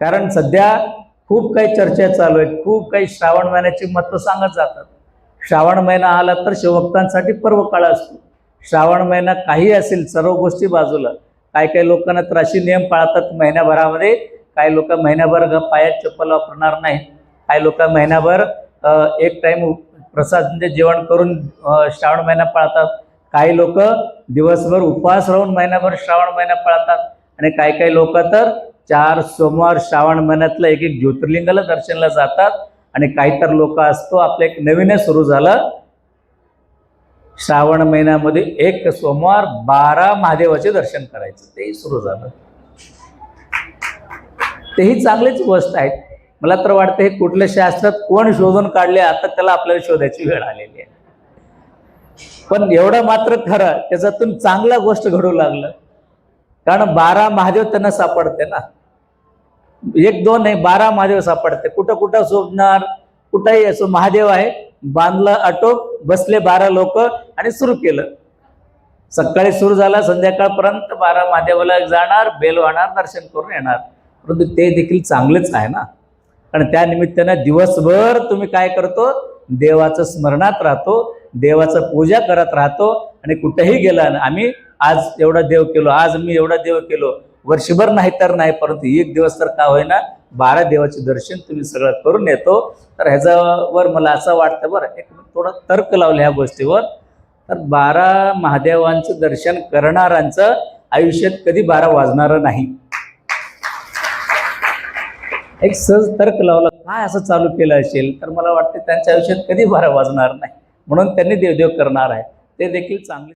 कारण सध्या खूप काही चर्चा चालू आहेत खूप काही श्रावण महिन्याची महत्त्व सांगत जातात. श्रावण महिना आला तर शिवभक्तांसाठी पर्व काळ असतो. श्रावण महिना काही असेल सर्व गोष्टी बाजूला. काही काही लोकांना तर अशी नियम पाळतात महिन्याभरामध्ये. काही लोक महिन्याभर ग- पायात चप्पल वापरणार नाही काही लोक महिन्याभर एक टाइम प्रसाद म्हणजे जेवण करून श्रावण महिना पाळतात. काही लोक दिवसभर उपवास राहून महिनाभर श्रावण महिना पाळतात. आणि काही काही लोक तर चार सोमवार श्रावण महिन्यातलं एक एक ज्योतिर्लिंगाला दर्शनला जातात आणि काही तर लोक असतो आपलं एक नवीनच सुरू झालं. श्रावण महिन्यामध्ये एक सोमवार बारा महादेवाचे दर्शन करायचं तेही सुरू झालं. तेही चांगलीच गोष्ट आहे मला तर वाटतं हे कुठल्या शास्त्रात कोण शोधून काढले आता त्याला आपल्याला शोधायची वेळ आलेली आहे. पण एवढं मात्र खरं त्याच्यातून चांगला गोष्ट घडू लागलं. कारण बारा महादेव त्यांना सापडते ना. एक दोन नाही बारा महादेव सापडते. कुठं कुठं शोधणार कुठंही असो महादेव आहे. बांधलं आटोप बसले बारा लोक आणि सुरू केलं. सकाळी सुरू झाला संध्याकाळपर्यंत बारा महादेवाला जाणार बेल वाहणार दर्शन करून येणार. परंतु ते देखील चांगलेच आहे ना? कारण त्या निमित्तानं दिवसभर तुम्ही काय करतो? देवाचं स्मरणात राहतो देवाचं पूजा करत राहतो आणि कुठेही गेला आम्ही आज एवढा देव केलो आज मी एवढा देव केलो वर्षभर नाही तर नाही परंतु एक दिवस तर का होईना बारा देवाचे दर्शन तुम्ही सगळं करून येतो. तर ह्याच्यावर मला असं वाटतं बरं एक थोडा तर्क लावलं ह्या गोष्टीवर. तर बारा महादेवांचं दर्शन करणाऱ्यांचं आयुष्यात कधी बारा वाजणार नाही. एक सहज तर्क लावला काय असं चालू केलं असेल तर मला वाटतं त्यांच्या आयुष्यात कधी बारा वाजणार नाही. म्हणून त्यांनी देवदेव करणार आहे. ते देखील चांगले